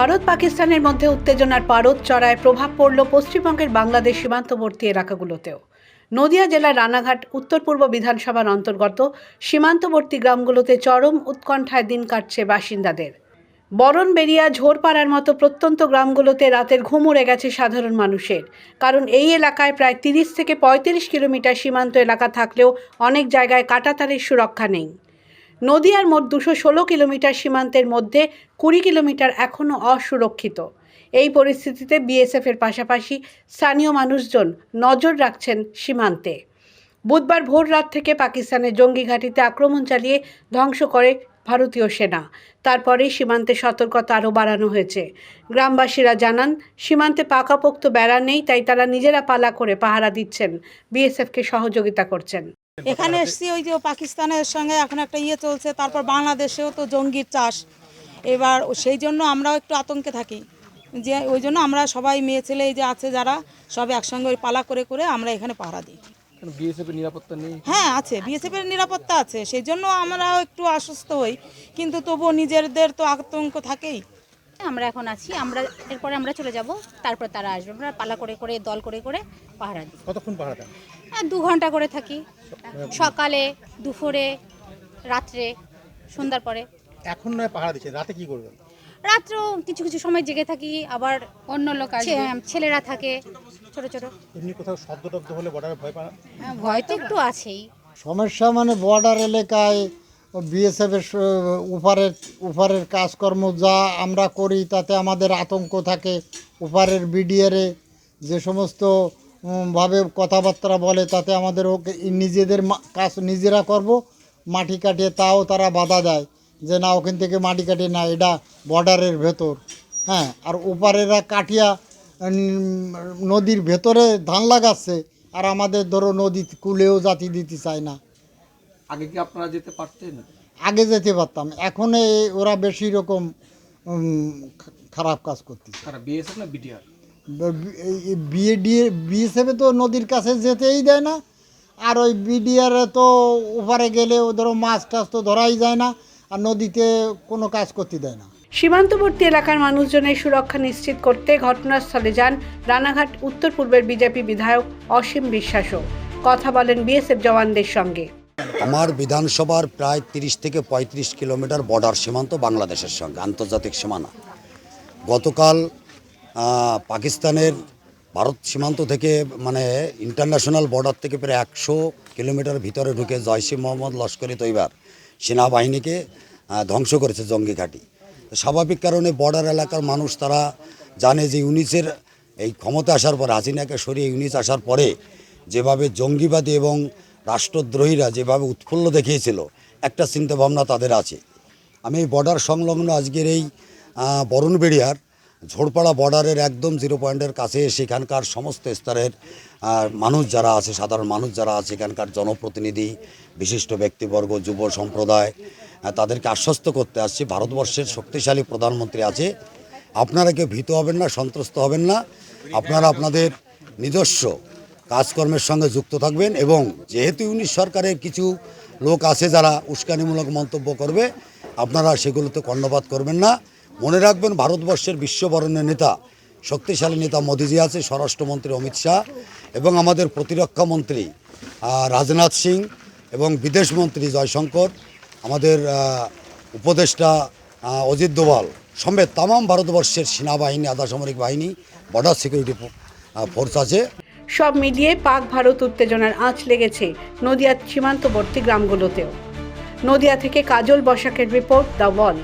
ভারত পাকিস্তানের মধ্যে উত্তেজনার পারদ চড়ায় প্রভাব পড়ল পশ্চিমবঙ্গের বাংলাদেশ সীমান্তবর্তী এলাকাগুলোতেও। নদিয়া জেলার রানাঘাট উত্তর পূর্ব বিধানসভার অন্তর্গত সীমান্তবর্তী গ্রামগুলোতে চরম উৎকণ্ঠায় দিন কাটছে বাসিন্দাদের। বরণবেরিয়া ঝোরপাড়ার মতো প্রত্যন্ত গ্রামগুলোতে রাতের ঘুম উড়ে গেছে সাধারণ মানুষের। কারণ এই এলাকায় প্রায় তিরিশ থেকে পঁয়ত্রিশ কিলোমিটার সীমান্ত এলাকা থাকলেও অনেক জায়গায় কাটাতারের সুরক্ষা নেই। নদিয়ার মোট দুশো ষোলো কিলোমিটার সীমান্তের মধ্যে কুড়ি কিলোমিটার এখনও অসুরক্ষিত। এই পরিস্থিতিতে বিএসএফের পাশাপাশি স্থানীয় মানুষজন নজর রাখছেন সীমান্তে। বুধবার ভোর রাত থেকে পাকিস্তানের জঙ্গি ঘাঁটিতে আক্রমণ চালিয়ে ধ্বংস করে ভারতীয় সেনা। তারপরে সীমান্তে সতর্কতা আরও বাড়ানো হয়েছে। গ্রামবাসীরা জানান, সীমান্তে পাকাপোক্ত বেড়া নেই, তাই তারা নিজেরা পালা করে পাহারা দিচ্ছেন। বিএসএফকে সহযোগিতা করছেন। এখানে এসছি ওই যে পাকিস্তানের সঙ্গে এখন একটা ইয়ে চলছে তারপর বাংলাদেশেও তো জঙ্গির চাষ। এবার সেই জন্য আমরাও একটু আতঙ্কে থাকি। যে ওই জন্য আমরা সবাই মেয়ে ছেলে এই যে আছে যারা সব একসঙ্গে ওই পালা করে করে আমরা এখানে পাহারা দিই। বিএসএফ নিরাপত্তা নেই? হ্যাঁ আছে বিএসএফ এর নিরাপত্তা আছে সেই জন্য আমরাও একটু আশ্বস্ত হই। কিন্তু তবুও নিজেদের তো আতঙ্ক থাকেই। আমরা এখন আছি। আমরা এরপরে আমরা চলে যাব তারপর তারা আসবে। আমরা পালা করে করে দল করে করে পাহারা দিই। কতক্ষণ পাহারা দেন? আর দু ঘণ্টা করে থাকি। সকালে। দুপুরে রাত্রে সন্ধ্যার পরে। এখন নয় পাহাড়া দিচ্ছে রাতে কি করবেন? রাত্রেও কিছু কিছু সময় জেগে থাকি। আবার অন্য লোক আছে ছেলেরা থাকে ছোট ছোট। এমনি কোথাও শব্দ টব্দ হলে বর্ডারে ভয় পান? ভয় তো একটু আছেই। সমস্যা মানে বর্ডার এলাকায় বিএসএফের উপারের উপারের কাজকর্ম যা আমরা করি তাতে আমাদের আতঙ্ক থাকে। উপারের বিডিআরে যে সমস্ত ভাবে কথাবার্তা বলে তাতে আমাদের ওকে, নিজেদের কাজ নিজেরা করব, মাটি কাটিয়ে তাও তারা বাধা দেয় যে না, ওখান থেকে মাটি কাটিয়ে না, এটা বর্ডারের ভেতর। হ্যাঁ আর ওপারেরা কাটিয়া নদীর ভেতরে ধান লাগাচ্ছে, আর আমাদের ধরো নদী কুলেও জাতি দিতে চায় না। আগে কি আপনারা যেতে পারতেন? আগে যেতে পারতাম। এখন এ- ওরা বেশি রকম খারাপ কাজ করতে তারা না বিএসএফে তো নদীর কাছে যেতেই দেয় না। আর ওই বিডিআর তো ওপারে গেলে ও ধরো মাছ টাছ তো ধরাই যায় না আর নদীতে কোনো কাজ করতে দেয় না। সীমান্তবর্তী এলাকার মানুষজনের সুরক্ষা নিশ্চিত করতে ঘটনাস্থলে যান রানাঘাট উত্তর পূর্বের বিজেপি বিধায়ক অসীম বিশ্বাসও। কথা বলেন বিএসএফ জওয়ানদের সঙ্গে। আমার বিধানসভার প্রায় তিরিশ থেকে পঁয়ত্রিশ কিলোমিটার বর্ডার সীমান্ত বাংলাদেশের সঙ্গে, আন্তর্জাতিক সীমানা। গতকাল পাকিস্তানের ভারত সীমান্ত থেকে মানে ইন্টারন্যাশনাল বর্ডার থেকে প্রায় একশো কিলোমিটার ভিতরে ঢুকে জয়সি মোহাম্মদ লস্করি তৈবার সেনাবাহিনীকে ধ্বংস করেছে জঙ্গি ঘাঁটি। স্বাভাবিক কারণে বর্ডার এলাকার মানুষ তারা জানে যে ইউনিসের এই ক্ষমতা আসার পর হাসিনাকে সরিয়ে ইউনিস আসার পরে, যেভাবে জঙ্গিবাদী এবং রাষ্ট্রদ্রোহীরা যেভাবে উৎফুল্ল দেখিয়েছিল, একটা চিন্তাভাবনা তাদের আছে। আমি এই বর্ডার সংলগ্ন আজকের এই বরণবেড়িয়ার ঝোড়পাড়া বর্ডারের একদম জিরো পয়েন্টের কাছে সেখানকার সমস্ত স্তরের মানুষ যারা আছে, সাধারণ মানুষ যারা আছে এখানকার জনপ্রতিনিধি, বিশিষ্ট ব্যক্তিবর্গ, যুব সম্প্রদায় তাদেরকে আশ্বস্ত করতে আসছি। ভারতবর্ষের শক্তিশালী প্রধানমন্ত্রী আছে। আপনারা কেউ ভীত হবেন না, সন্ত্রস্ত হবেন না। আপনারা আপনাদের নিজস্ব কাজকর্মের সঙ্গে যুক্ত থাকবেন এবং যেহেতু ইউনিশ সরকারের কিছু লোক আছে যারা উস্কানিমূলক মন্তব্য করবে, আপনারা সেগুলোতে কর্ণপাত করবেন না। মনে রাখবেন, ভারতবর্ষের বিশ্ববরণের নেতা, শক্তিশালী নেতা মোদিজি আছে, স্বরাষ্ট্রমন্ত্রী অমিত শাহ এবং আমাদের প্রতিরক্ষা মন্ত্রী রাজনাথ সিং এবং বিদেশমন্ত্রী জয়শঙ্কর, আমাদের উপদেষ্টা অজিত দোভাল সমেত তামাম ভারতবর্ষের সেনাবাহিনী, আধা সামরিক বাহিনী, বর্ডার সিকিউরিটি ফোর্স আছে। সব মিলিয়ে পাক ভারত উত্তেজনার আঁচ লেগেছে নদিয়ার সীমান্তবর্তী গ্রামগুলোতেও। নদিয়া থেকে কাজল বসাকের রিপোর্ট দ্য ওয়াল